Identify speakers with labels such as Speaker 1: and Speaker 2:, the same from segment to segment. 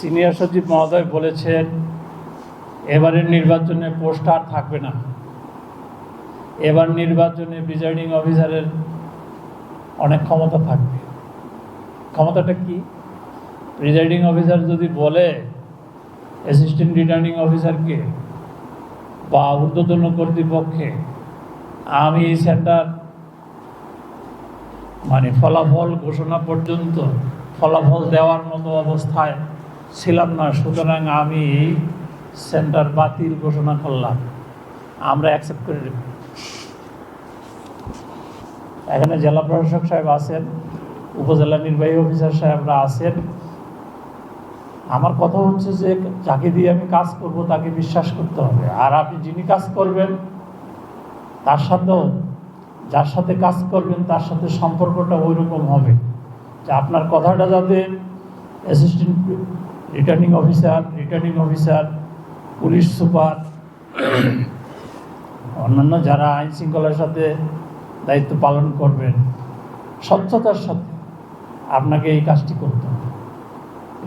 Speaker 1: Senior সচিব মহোদয় বলেছেন, এবারের নির্বাচনে পোস্টার থাকবে না। এবার নির্বাচনে প্রিজাইডিং অফিসারের অনেক ক্ষমতা থাকবে। ক্ষমতাটা কি? প্রিজাইডিং অফিসার যদি বলে অ্যাসিস্ট্যান্ট রিটার্নিং অফিসারকে বা ঊর্ধ্বতন কর্তৃপক্ষে আমি এই সেন্টার মানে ফলাফল ঘোষণা পর্যন্ত, ফলাফল দেওয়ার মতো অবস্থায় ছিলাম না, সুতরাং আমি সেন্টার বাতিল ঘোষণা করলাম। আমরা অ্যাকসেপ্ট করে নেব। এখানে জেলা প্রশাসক সাহেব আছেন, উপজেলা নির্বাহী অফিসার সাহেবরা আছেন। আমার কথা হচ্ছে যে, যাকে দিয়ে আমি কাজ করব, তাকে বিশ্বাস করতে হবে। আর আপনি যিনি কাজ করবেন, তার সাথেও যার সাথে কাজ করবেন, তার সাথে সম্পর্কটা ওই রকম হবে। যে আপনার কথাটা যাতে assistant returning officer returning officer police super অন্যান্য যারা আইন শৃঙ্খলার সাথে দায়িত্ব পালন করবেন, স্বচ্ছতার সাথে আপনাকে এই কাজটি করতে হবে।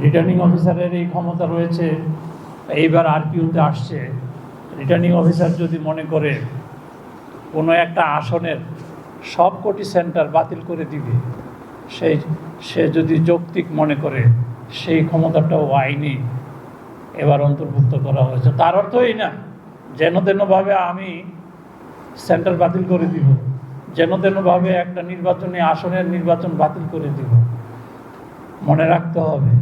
Speaker 1: রিটার্নিং অফিসারের এই ক্ষমতা রয়েছে, এইবার আরপিওতে আসছে। রিটার্নিং অফিসার যদি মনে করে কোনো একটা আসনের সব কোটি সেন্টার বাতিল করে দিবে সেই সে যদি যৌক্তিক মনে করে, সেই ক্ষমতাটাও আইনি, এবার অন্তর্ভুক্ত করা হয়েছে। তার অর্থ এই না, যেন তেনভাবে আমি সেন্টার বাতিল করে দিব, যেন তেনভাবে একটা নির্বাচনী আসনের নির্বাচন বাতিল করে দিব। মনে রাখতে হবে,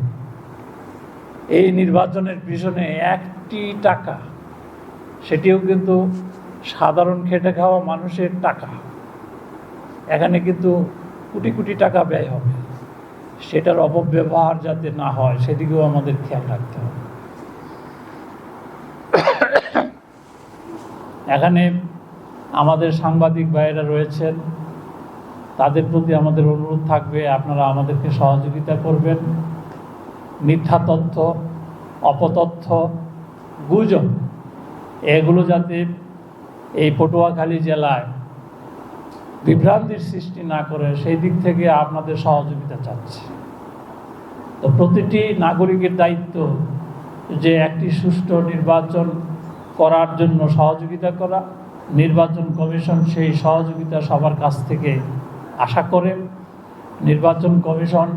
Speaker 1: এই নির্বাচনের পিছনে একটি টাকা, সেটিও কিন্তু সাধারণ খেটে খাওয়া মানুষের টাকা। এখানে কিন্তু কোটি কোটি টাকা ব্যয় হবে। সেটার অপব্যবহার যাতে না হয়, সেদিকেও আমাদের খেয়াল রাখতে হবে। এখানে আমাদের সাংবাদিক ভাইয়েরা রয়েছেন। তাদের প্রতি আমাদের অনুরোধ থাকবে, আপনারা আমাদেরকে সহযোগিতা করবেন। মিথ্যা তথ্য, অপতথ্য, গুজব, এগুলো যাতে এই পটুয়াখালী জেলায় বিভ্রান্তির সৃষ্টি না করে সেই দিক থেকে আপনাদের সহযোগিতা চাচ্ছি। তো প্রতিটি নাগরিকের দায়িত্ব যে একটি সুষ্ঠু নির্বাচন করার জন্য সহযোগিতা করা, নির্বাচন কমিশন সেই সহযোগিতা সবার কাছ থেকে আশা করে, নির্বাচন কমিশন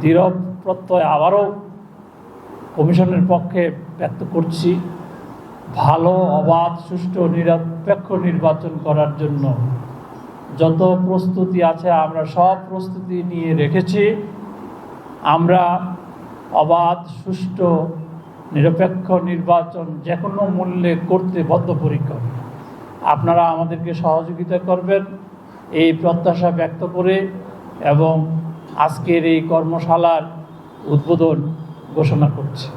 Speaker 1: দৃঢ় প্রত্যয় আবারও কমিশনের পক্ষে ব্যক্ত করছি, ভালো, অবাধ, সুষ্ঠু, নিরপেক্ষ নির্বাচন করার জন্য যত প্রস্তুতি আছে, আমরা সব প্রস্তুতি নিয়ে রেখেছি। আমরা অবাধ, সুষ্ঠু, নিরপেক্ষ নির্বাচন যে কোনো মূল্যে করতে বদ্ধপরিকর। আপনারা আমাদেরকে সহযোগিতা করবেন এই প্রত্যাশা ব্যক্ত করে এবং আজকের এই কর্মশালার উদ্বোধন ঘোষণা করছি।